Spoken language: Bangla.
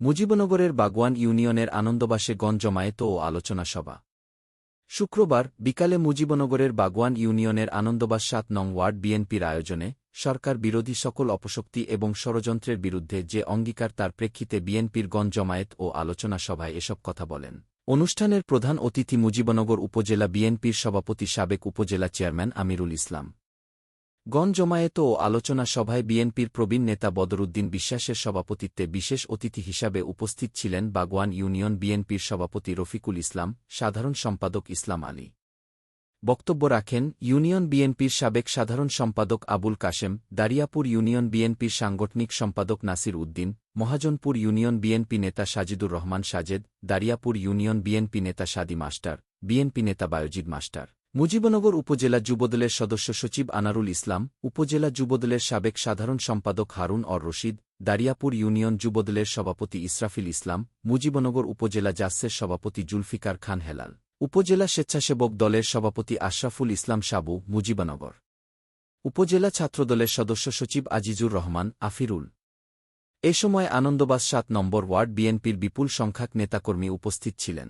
মুজিবনগরের বাগওয়ান ইউনিয়নের আনন্দবাসে গণ জমায়েত ও আলোচনা সভা। শুক্রবার বিকালে মুজিবনগরের বাগওয়ান ইউনিয়নের আনন্দবাস সাত নং ওয়ার্ড বিএনপির আয়োজনে সরকার বিরোধী সকল অপশক্তি এবং ষড়যন্ত্রের বিরুদ্ধে যে অঙ্গীকার তার প্রেক্ষিতে বিএনপির গণ জমায়েত ও আলোচনা সভায় এসব কথা বলেন। অনুষ্ঠানের প্রধান অতিথি মুজিবনগর উপজেলা বিএনপির সভাপতি সাবেক উপজেলা চেয়ারম্যান আমিরুল ইসলাম। গণ জমায়েত ও আলোচনা সভায় বিএনপির প্রবীণ নেতা বদরুদ্দিন বিশ্বাসের সভাপতিত্বে বিশেষ অতিথি হিসাবে উপস্থিত ছিলেন বাগওয়ান ইউনিয়ন বিএনপির সভাপতি রফিকুল ইসলাম, সাধারণ সম্পাদক ইসলাম আলী। বক্তব্য রাখেন ইউনিয়ন বিএনপির সাবেক সাধারণ সম্পাদক আবুল কাশেম, দারিয়াপুর ইউনিয়ন বিএনপির সাংগঠনিক সম্পাদক নাসির উদ্দিন, মহাজনপুর ইউনিয়ন বিএনপি নেতা সাজিদুর রহমান সাজেদ, দারিয়াপুর ইউনিয়ন বিএনপি নেতা সাদি মাস্টার, বিএনপি নেতা বায়োজিদ মাস্টার। মুজিবনগর উপজেলা যুবদলের সদস্য সচিব আনারুল ইসলাম, উপজেলা যুবদলের সাবেক সাধারণ সম্পাদক হারুন অর রশিদ, দারিয়াপুর ইউনিয়ন যুবদলের সভাপতি ইসরাফিল ইসলাম, মুজিবনগর উপজেলা জাসের সভাপতি জুলফিকার খান হেলাল, উপজেলা স্বেচ্ছাসেবক দলের সভাপতি আশরাফুল ইসলাম সাবু, মুজিবনগর উপজেলা ছাত্রদলের সদস্য সচিব আজিজুর রহমান, আফিরুল। এ সময় আনন্দবাস সাত নম্বর ওয়ার্ড বিএনপির বিপুল সংখ্যক নেতাকর্মী উপস্থিত ছিলেন।